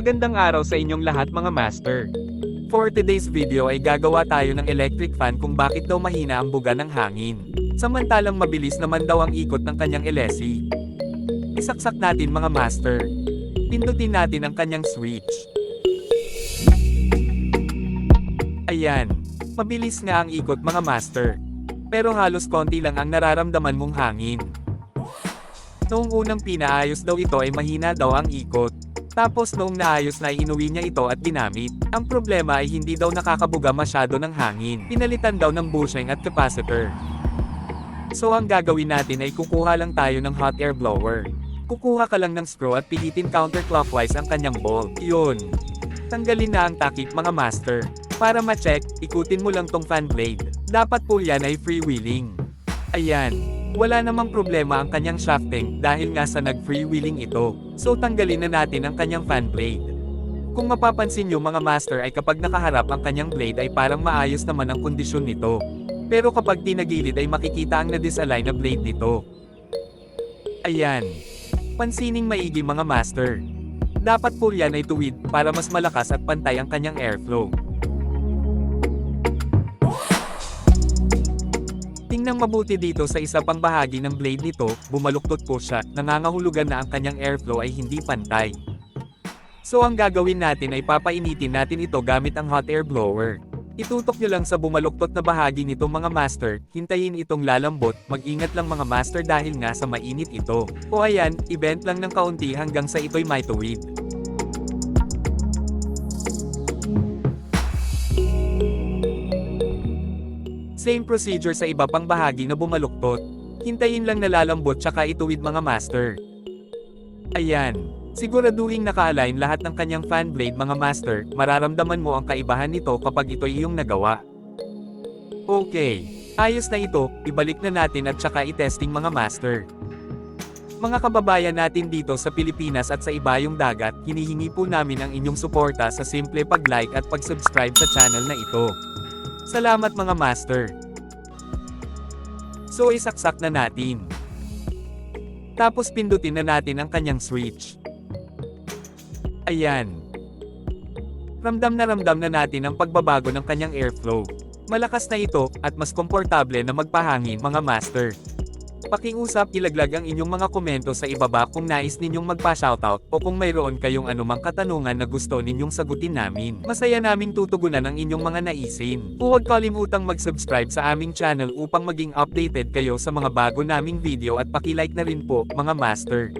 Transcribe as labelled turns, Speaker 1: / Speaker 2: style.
Speaker 1: Magandang araw sa inyong lahat mga master. For today's video ay gagawa tayo ng electric fan kung bakit daw mahina ang buga ng hangin. Samantalang mabilis naman daw ang ikot ng kanyang LSE. Isaksak natin mga master. Pindutin natin ang kanyang switch. Ayan. Mabilis nga ang ikot mga master. Pero halos konti lang ang nararamdaman mong hangin. Noong unang pinaayos daw ito ay mahina daw ang ikot. Tapos noong naayos na inuwi niya ito at ginamit, ang problema ay hindi daw nakakabuga masyado ng hangin. Pinalitan daw ng bushing at capacitor. So ang gagawin natin ay kukuha lang tayo ng hot air blower. Kukuha ka lang ng screw at pilitin counterclockwise ang kanyang bolt. Yun. Tanggalin na ang takip mga master. Para ma-check, ikutin mo lang tong fan blade. Dapat po yan ay freewheeling. Ayan. Wala namang problema ang kanyang shafting dahil nga sa nag-freewheeling ito. So tanggalin na natin ang kanyang fan blade. Kung mapapansin nyo mga master ay kapag nakaharap ang kanyang blade ay parang maayos naman ang kondisyon nito. Pero kapag tinagilid ay makikita ang na-disalign na blade nito. Ayan. Pansining maigi mga master. Dapat po yan ay tuwid para mas malakas at pantay ang kanyang airflow. Tingnan mabuti dito sa isa pang bahagi ng blade nito, bumaluktot po siya, nangangahulugan na ang kanyang airflow ay hindi pantay. So ang gagawin natin ay papainitin natin ito gamit ang hot air blower. Itutok nyo lang sa bumaluktot na bahagi nito mga master, hintayin itong lalambot, mag-ingat lang mga master dahil nga sa mainit ito. O ayan, ibent lang ng kaunti hanggang sa ito'y may Same procedure sa iba pang bahagi na bumaluktot. Hintayin lang nalalambot tsaka ituwid mga master. Ayan. Siguraduhin naka-align lahat ng kanyang fan blade mga master, mararamdaman mo ang kaibahan nito kapag ito iyong nagawa. Okay. Ayos na ito, ibalik na natin at tsaka i-testing mga master. Mga kababayan natin dito sa Pilipinas at sa ibayong dagat, hinihingi po namin ang inyong suporta sa simple pag-like at pag-subscribe sa channel na ito. Salamat mga master. So isaksak na natin. Tapos pindutin na natin ang kanyang switch. Ayan. Ramdam na ramdam na natin ang pagbabago ng kanyang airflow. Malakas na ito, at mas komportable na magpahangin mga master. Pakiusap ilaglag ang inyong mga komento sa ibaba kung nais ninyong magpa-shoutout o kung mayroon kayong anumang katanungan na gusto ninyong sagutin namin. Masaya naming tutugunan ang inyong mga naisin. Huwag kalimutang mag-subscribe sa aming channel upang maging updated kayo sa mga bago naming video at pakilike na rin po, mga master.